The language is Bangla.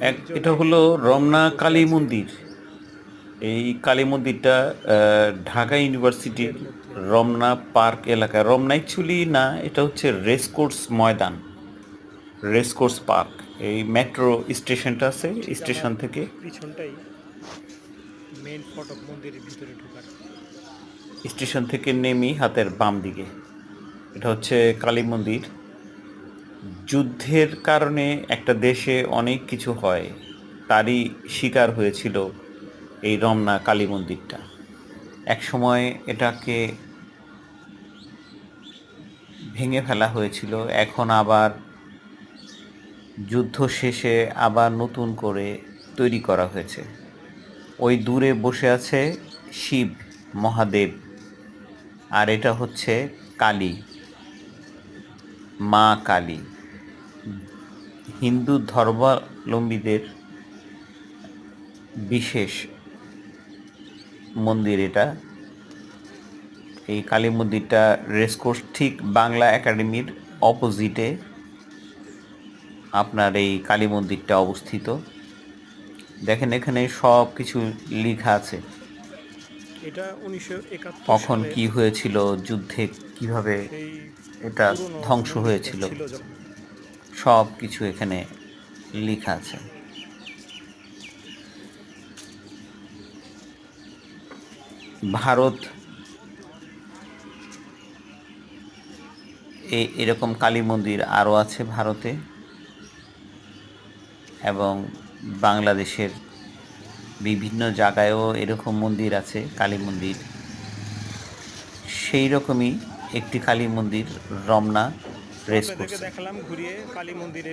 এক এটা হলো রমনা কালী মন্দির। এই কালী মন্দিরটা ঢাকা ইউনিভার্সিটির রমনা পার্ক এলাকায় রমনা অ্যাকচুয়ালি না এটা হচ্ছে রেসকোর্স ময়দান রেসকোর্স পার্ক। এই মেট্রো স্টেশনটা আছে স্টেশন থেকে। পিছনটাই মেইন ফটক মন্দিরের ভিতরে ঢোকার। স্টেশন থেকে নেমি হাতের বাম দিকে। এটা হচ্ছে কালী মন্দির। যুদ্ধের কারণে একটা দেশে অনেক কিছু হয়, তারই শিকার হয়েছিল এই রমনা কালী মন্দিরটা। এক সময় এটাকে ভেঙে ফেলা হয়েছিল, এখন আবার যুদ্ধ শেষে আবার নতুন করে তৈরি করা হয়েছে। ওই দূরে বসে আছে শিব, মহাদেব, আর এটা হচ্ছে কালী। মা কালী। হিন্দু ধর্মাবলম্বীদের বিশেষ মন্দির এটা। এই কালী মন্দিরটা রেসকোর্স ঠিক বাংলা একাডেমির অপোজিটে আপনার এই কালী মন্দিরটা অবস্থিত। দেখেন এখানে সব কিছু লেখা আছে। কখন কি হয়েছিল যুদ্ধে কীভাবে এটা ধ্বংস হয়েছিল ছিল সব কিছু এখানে লেখা আছে। ভারত এই এরকম কালী মন্দির আরও আছে ভারতে এবং বাংলাদেশের বিভিন্ন জায়গায়ও এরকম মন্দির আছে কালী মন্দির। সেই রকমই একটি কালী মন্দির রমনা রেস্ট দেখালাম ঘুরিয়ে কালী মন্দিরের